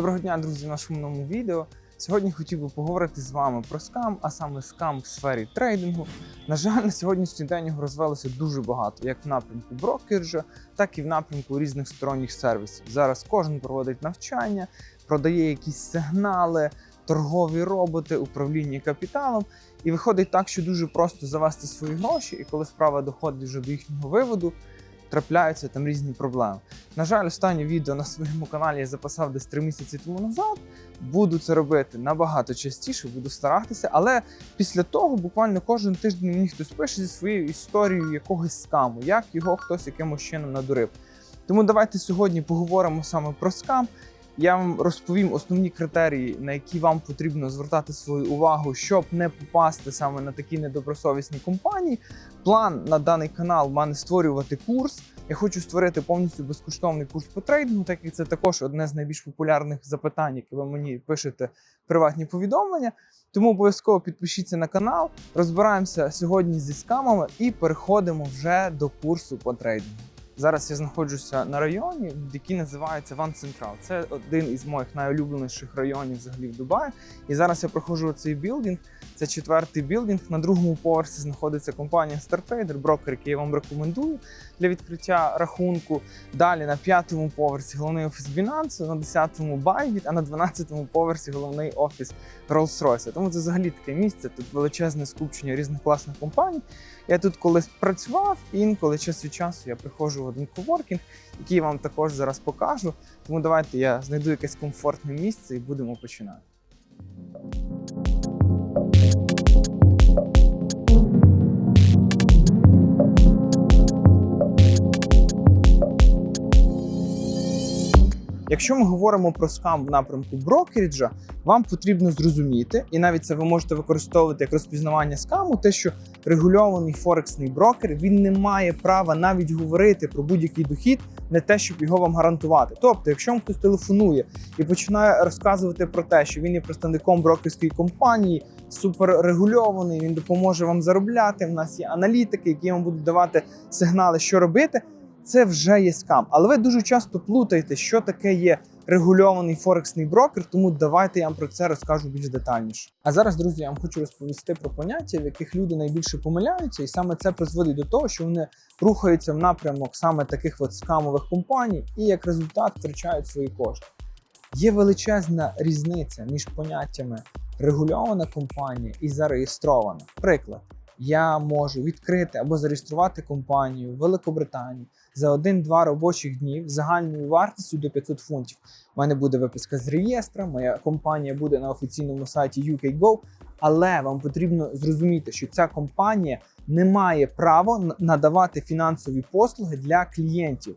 Доброго дня, друзі, в нашому новому відео. Сьогодні хотів би поговорити з вами про скам, а саме скам в сфері трейдингу. На жаль, на сьогоднішній день його розвелося дуже багато, як в напрямку брокерджа, так і в напрямку різних сторонніх сервісів. Зараз кожен проводить навчання, продає якісь сигнали, торгові роботи, управління капіталом. І виходить так, що дуже просто завести свої гроші, і коли справа доходить вже до їхнього виводу, трапляються там різні проблеми. На жаль, останнє відео на своєму каналі я записав десь 3 місяці тому назад. Буду це робити набагато частіше, буду старатися. Але після того буквально кожен тиждень мені хтось пише зі своєю історією якогось скаму, як його хтось якимось чином надурив. Тому давайте сьогодні поговоримо саме про скам. Я вам розповім основні критерії, на які вам потрібно звертати свою увагу, щоб не попасти саме на такі недобросовісні компанії. План на даний канал в мене створювати курс. Я хочу створити повністю безкоштовний курс по трейдингу, так як це також одне з найбільш популярних запитань, які ви мені пишете приватні повідомлення. Тому обов'язково підпишіться на канал. Розбираємося сьогодні зі скамами і переходимо вже до курсу по трейдингу. Зараз я знаходжуся на районі, який називається Ван Централ. Це один із моїх найулюбленіших районів взагалі в Дубаї. І зараз я проходжу цей білдинг. Це четвертий білдинг. На другому поверсі знаходиться компанія StarTrader, брокер, який я вам рекомендую для відкриття рахунку. Далі на п'ятому поверсі головний офіс Binance, на десятому Bybit, а на дванадцятому поверсі головний офіс Rolls-Royce. Тому це взагалі таке місце. Тут величезне скупчення різних класних компаній. Я тут колись працював, інколи час від часу я приходжу в один коворкінг, який я вам також зараз покажу. Тому давайте я знайду якесь комфортне місце і будемо починати. Якщо ми говоримо про скам в напрямку брокеріджа, вам потрібно зрозуміти, і навіть це ви можете використовувати як розпізнавання скаму, те, що регульований форексний брокер він не має права навіть говорити про будь-який дохід, не те, щоб його вам гарантувати. Тобто, якщо вам хтось телефонує і починає розказувати про те, що він є представником брокерської компанії, суперрегульований, він допоможе вам заробляти. В нас є аналітики, які вам будуть давати сигнали, що робити. Це вже є скам. Але ви дуже часто плутаєте, що таке є регульований форексний брокер, тому давайте я вам про це розкажу більш детальніше. А зараз, друзі, я вам хочу розповісти про поняття, в яких люди найбільше помиляються, і саме це призводить до того, що вони рухаються в напрямок саме таких от скамових компаній, і як результат втрачають свої кошти. Є величезна різниця між поняттями регульована компанія і зареєстрована. Приклад, я можу відкрити або зареєструвати компанію в Великобританії за 1-2 робочих днів загальною вартістю до 500 фунтів. У мене буде виписка з реєстра, моя компанія буде на офіційному сайті UKGO, але вам потрібно зрозуміти, що ця компанія не має права надавати фінансові послуги для клієнтів.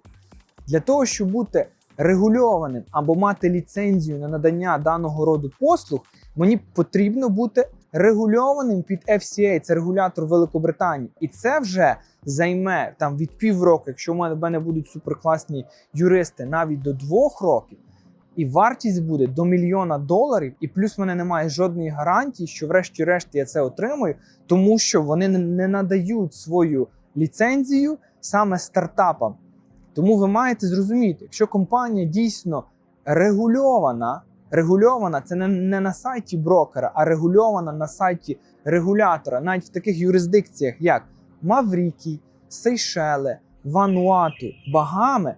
Для того, щоб бути регульованим або мати ліцензію на надання даного роду послуг, мені потрібно бути регульованим під FCA, це регулятор Великобританії, і це вже займе там від півроку, якщо в мене будуть суперкласні юристи, навіть до двох років. І вартість буде до мільйона доларів, і плюс в мене немає жодної гарантії, що, врешті-решт, я це отримую, тому що вони не надають свою ліцензію саме стартапам. Тому ви маєте зрозуміти, якщо компанія дійсно регульована, регульована це не, не на сайті брокера, а регульована на сайті регулятора, навіть в таких юрисдикціях, як Маврікій, Сейшели, Вануату, Багами,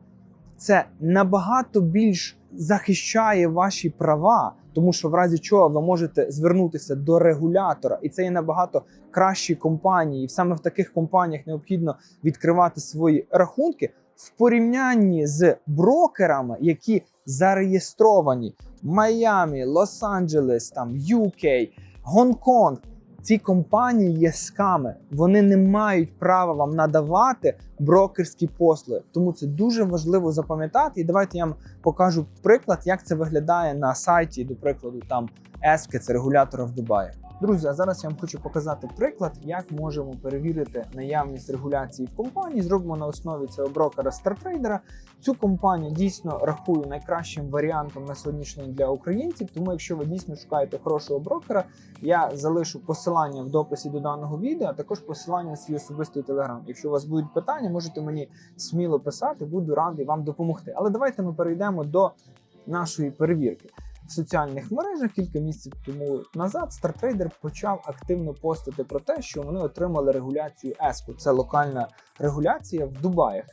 це набагато більш захищає ваші права, тому що в разі чого ви можете звернутися до регулятора, і це є набагато кращі компанії. І саме в таких компаніях необхідно відкривати свої рахунки в порівнянні з брокерами, які зареєстровані Майамі, Лос-Анджелес, там UK, Гонконг. Ці компанії є сками, вони не мають права вам надавати брокерські послуги. Тому це дуже важливо запам'ятати. І давайте я вам покажу приклад, як це виглядає на сайті, до прикладу, там ески, це регулятора в Дубаї. Друзі, а зараз я вам хочу показати приклад, як можемо перевірити наявність регуляції в компанії. Зробимо на основі цього брокера StarTrader. Цю компанію дійсно рахую найкращим варіантом на сьогоднішній для українців. Тому, якщо ви дійсно шукаєте хорошого брокера, я залишу посилання в дописі до даного відео, а також посилання на свій особистий телеграм. Якщо у вас будуть питання, можете мені сміло писати, буду радий вам допомогти. Але давайте ми перейдемо до нашої перевірки. В соціальних мережах кілька місяців тому назад StarTrader почав активно постити про те, що вони отримали регуляцію ESCO. Це локальна регуляція в Дубаях.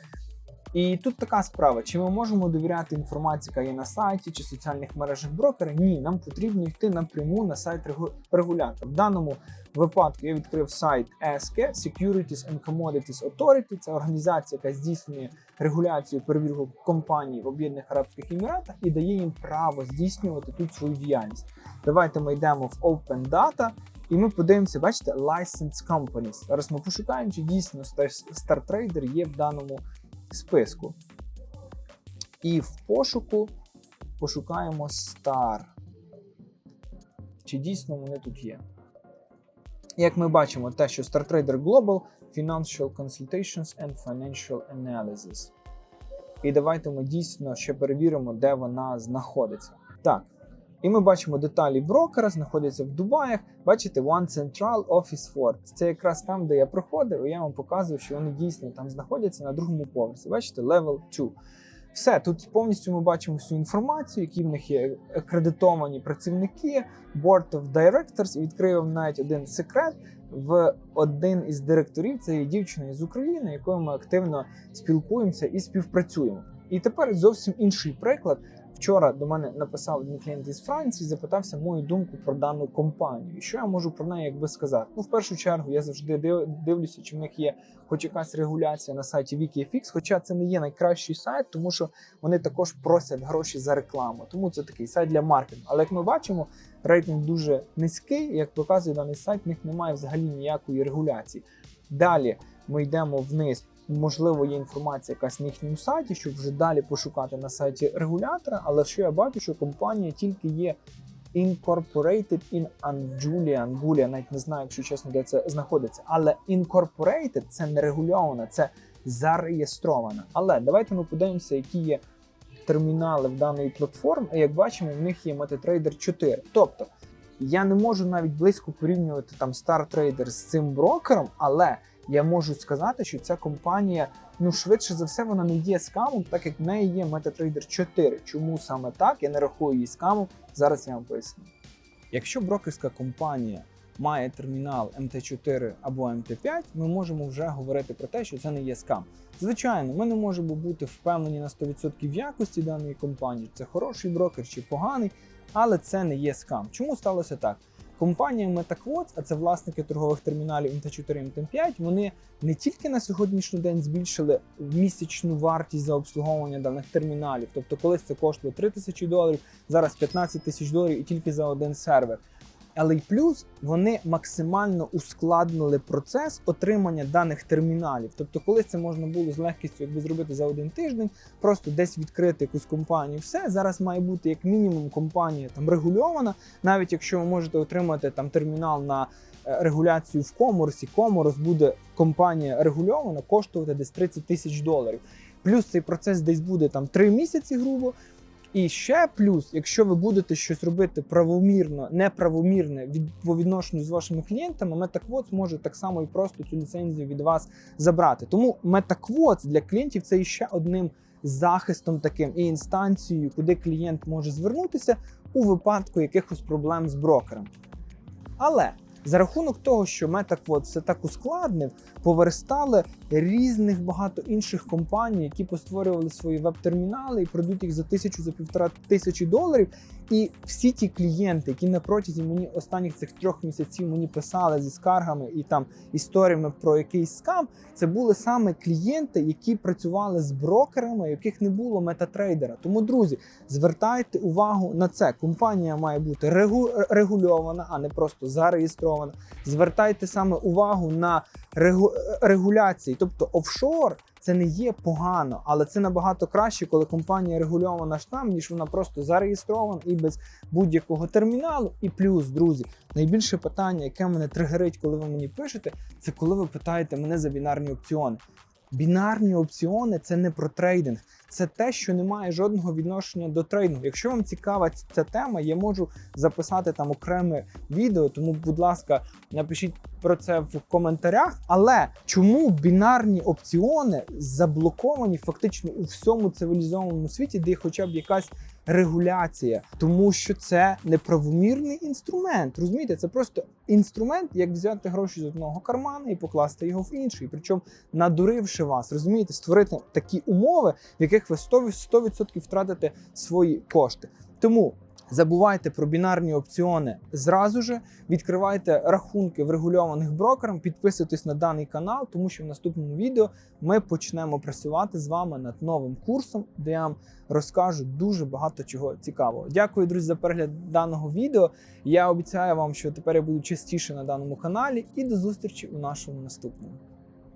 І тут така справа: чи ми можемо довіряти інформації, яка є на сайті чи соціальних мережах брокера? Ні, нам потрібно йти напряму на сайт регу- регулятора. В даному випадку я відкрив сайт ESC Securities and Commodities Authority. Це організація, яка здійснює регуляцію перевірку компаній в Об'єднаних Арабських Еміратах і дає їм право здійснювати тут свою діяльність. Давайте ми йдемо в Open Data. І ми подивимося, бачите, License Companies. Зараз ми пошукаємо, чи дійсно Star- StarTrader є в даному списку. І в пошуку пошукаємо Star. Чи дійсно вони тут є? Як ми бачимо, те, що StarTrader Global Financial Consultations and Financial Analysis. І давайте ми дійсно ще перевіримо, де вона знаходиться. Так. І ми бачимо деталі брокера, знаходяться в Дубаях. Бачите, One Central Office Fort. Це якраз там, де я проходив, і я вам показую, що вони дійсно там знаходяться на другому поверсі. Бачите, level 2. Все, тут повністю ми бачимо всю інформацію, які в них є акредитовані працівники, Board of Directors, і відкрию вам навіть один секрет. В один із директорів це є дівчина з України, якою ми активно спілкуємося і співпрацюємо. І тепер зовсім інший приклад. Вчора до мене написав один клієнт із Франції, запитався мою думку про дану компанію. Що я можу про неї якби сказати? Ну, в першу чергу, я завжди див- дивлюся, чи в них є хоч якась регуляція на сайті WikiFix, хоча це не є найкращий сайт, тому що вони також просять гроші за рекламу. Тому це такий сайт для маркетингу. Але як ми бачимо, рейтинг дуже низький. Як показує даний сайт, в них немає взагалі ніякої регуляції. Далі ми йдемо вниз. Можливо, є інформація якась на їхньому сайті, щоб вже далі пошукати на сайті регулятора. Але що я бачу, що компанія тільки є incorporated in Anjulia, Angulia, навіть не знаю, якщо чесно, де це знаходиться. Але incorporated – це не регульована, це зареєстрована. Але давайте ми подивимося, які є термінали в даної платформи. Як бачимо, в них є MetaTrader 4. Тобто я не можу навіть близько порівнювати там StarTrader з цим брокером, але я можу сказати, що ця компанія, ну швидше за все, вона не є скамом, так як в неї є MetaTrader 4. Чому саме так? Я не рахую її скамом. Зараз я вам поясню. Якщо брокерська компанія має термінал MT4 або MT5, ми можемо вже говорити про те, що це не є скам. Звичайно, ми не можемо бути впевнені на 100% в якості даної компанії, чи це хороший брокер чи поганий, але це не є скам. Чому сталося так? Компанія MetaQuotes, а це власники торгових терміналів MT4 і MT5, вони не тільки на сьогоднішній день збільшили місячну вартість за обслуговування даних терміналів. Тобто, колись це коштувало 3 тисячі доларів, зараз 15 тисяч доларів і тільки за один сервер. Але й плюс вони максимально ускладнили процес отримання даних терміналів. Тобто, колись це можна було з легкістю якби зробити за один тиждень, просто десь відкрити якусь компанію. Все зараз має бути як мінімум компанія там регульована. Навіть якщо ви можете отримати там термінал на е, регуляцію в коморсі, коморс буде компанія регульована, коштувати десь 30 тисяч доларів. Плюс цей процес десь буде там 3 місяці, грубо. І ще плюс, якщо ви будете щось робити правомірно, неправомірне від по відношенню з вашими клієнтами, MetaQuotes може так само і просто цю ліцензію від вас забрати. Тому MetaQuotes для клієнтів це ще одним захистом таким і інстанцією, куди клієнт може звернутися у випадку якихось проблем з брокером. Але за рахунок того, що MetaQuad все так ускладнив, поверстали різних багато інших компаній, які постворювали свої веб-термінали і продають їх за тисячу за півтора тисячі доларів. І всі ті клієнти, які на протязі мені останніх цих трьох місяців мені писали зі скаргами і там історіями про якийсь скам, це були саме клієнти, які працювали з брокерами, яких не було метатрейдера. Тому, друзі, звертайте увагу на це. Компанія має бути регу... регульована, а не просто зареєстрована. Звертайте саме увагу на регу... регуляції, тобто офшор. Це не є погано, але це набагато краще, коли компанія регульована штам, ніж вона просто зареєстрована і без будь-якого терміналу. І плюс, друзі, найбільше питання, яке мене тригерить, коли ви мені пишете, це коли ви питаєте мене за бінарні опціони. Бінарні опціони це не про трейдинг, це те, що не має жодного відношення до трейдингу. Якщо вам цікава ця тема, я можу записати там окреме відео. Тому, будь ласка, напишіть про це в коментарях. Але чому бінарні опціони заблоковані фактично у всьому цивілізованому світі, де хоча б якась регуляція, тому що це неправомірний інструмент. Розумієте, це просто інструмент, як взяти гроші з одного кармана і покласти його в інший. Причому надуривши вас, розумієте, створити такі умови, в яких ви 100%, 100% втратите свої кошти. Тому забувайте про бінарні опціони зразу же, відкривайте рахунки в регульованих брокерах, підписуйтесь на даний канал, тому що в наступному відео ми почнемо працювати з вами над новим курсом, де я вам розкажу дуже багато чого цікавого. Дякую, друзі, за перегляд даного відео. Я обіцяю вам, що тепер я буду частіше на даному каналі, і до зустрічі у нашому наступному.